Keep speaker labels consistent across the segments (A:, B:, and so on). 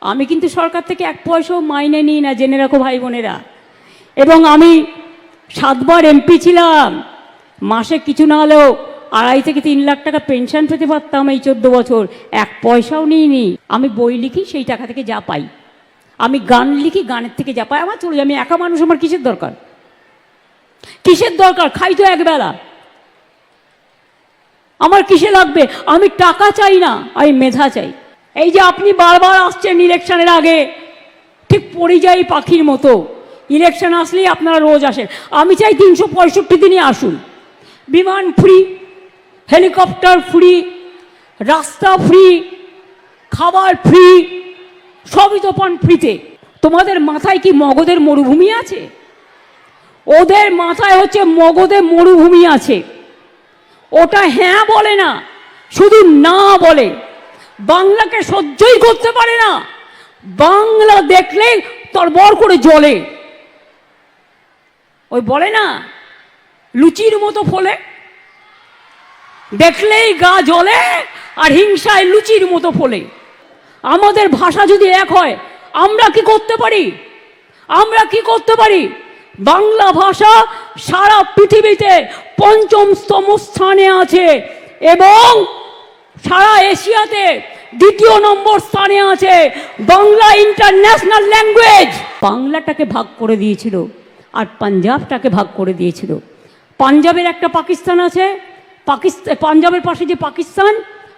A: আমি কিন্তু সরকার থেকে এক পয়সাও মাইনে নিই না, জেনে রাখো ভাই বোনেরা। এবং আমি সাতবার এমপি ছিলাম। মাসে কিছু না হলেও আড়াই থেকে তিন লাখ টাকা পেনশন পেতে পারতাম এই চোদ্দ বছর। এক পয়সাও নিইনি। আমি বই লিখি, সেই টাকা থেকে যা পাই। আমি গান লিখি, গানের থেকে যা পাই। আমার চলে আমি একা মানুষ, আমার কিসের দরকার? কিসের দরকার? খাই তো একবেলা আমার কিসে লাগবে? আমি টাকা চাই না, আমি মেধা চাই। এই যে আপনি বারবার আসছেন ইলেকশনের আগে, ঠিক পরিযায়ী পাখির মতো। ইলেকশন আসলেই আপনারা রোজ আসেন। আমি চাই তিনশো পঁয়ষট্টি দিনই আসুন। বিমান ফ্রি হেলিকপ্টার ফ্রি রাস্তা ফ্রি খাবার ফ্রি সবই তো পান ফ্রিতে তোমাদের মাথায় কি মগধের মরুভূমি আছে? ওদের মাথায় হচ্ছে মগধে মরুভূমি আছে। ওটা হ্যাঁ বলে না, শুধু না বলে। বাংলাকে সহ্যই করতে পারে না। বাংলা দেখলে তরবর করে জলে ওই বলে না, লুচির মতো ফলে। দেখলেই গা জ্বলে আর হিংসায় লুচির মতো ফলে। আমাদের ভাষা যদি এক হয়, আমরা কি করতে পারি? আমরা কি করতে পারি? বাংলা ভাষা সারা পৃথিবীতে পঞ্চমতম স্থানে আছে এবং সারা এশিয়াতে দ্বিতীয় নম্বর স্থানে আছে বাংলা ইন্টারন্যাশনাল ল্যাঙ্গুয়েজ। বাংলাটাকে ভাগ করে দিয়েছিল আর পাঞ্জাবটাকে ভাগ করে দিয়েছিল। পাঞ্জাবের একটা পাকিস্তান আছে পাকিস্তান পাঞ্জাবের পাশে যে পাকিস্তান,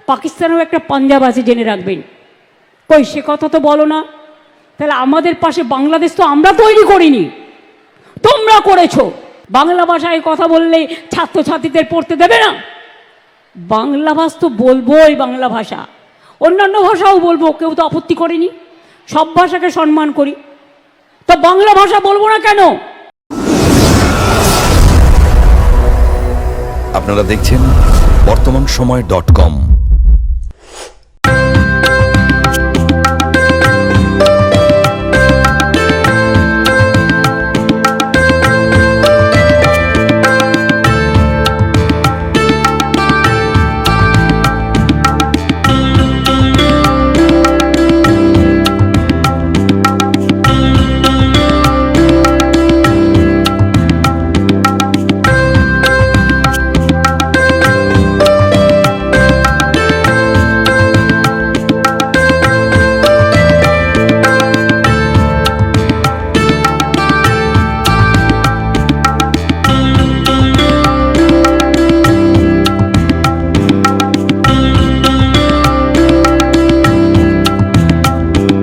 A: পাকিস্তানেও একটা পাঞ্জাব আছে জেনে রাখবেন। কই, সে কথা তো বলো না। তাহলে আমাদের পাশে বাংলাদেশ তো আমরা তৈরি করিনি। তোমরা করেছ। বাংলা ভাষায় কথা বললেই ছাত্রছাত্রীদের পড়তে দেবে না। বাংলা ভাষা তো বলবোই বাংলা ভাষা। অন্যান্য ভাষাও বলব, কেউ তো আপত্তি করেনি। সব ভাষাকে সম্মান করি। তো বাংলা ভাষা বলব না কেন?
B: আপনারা দেখছেন বর্তমান সময় ডট কম।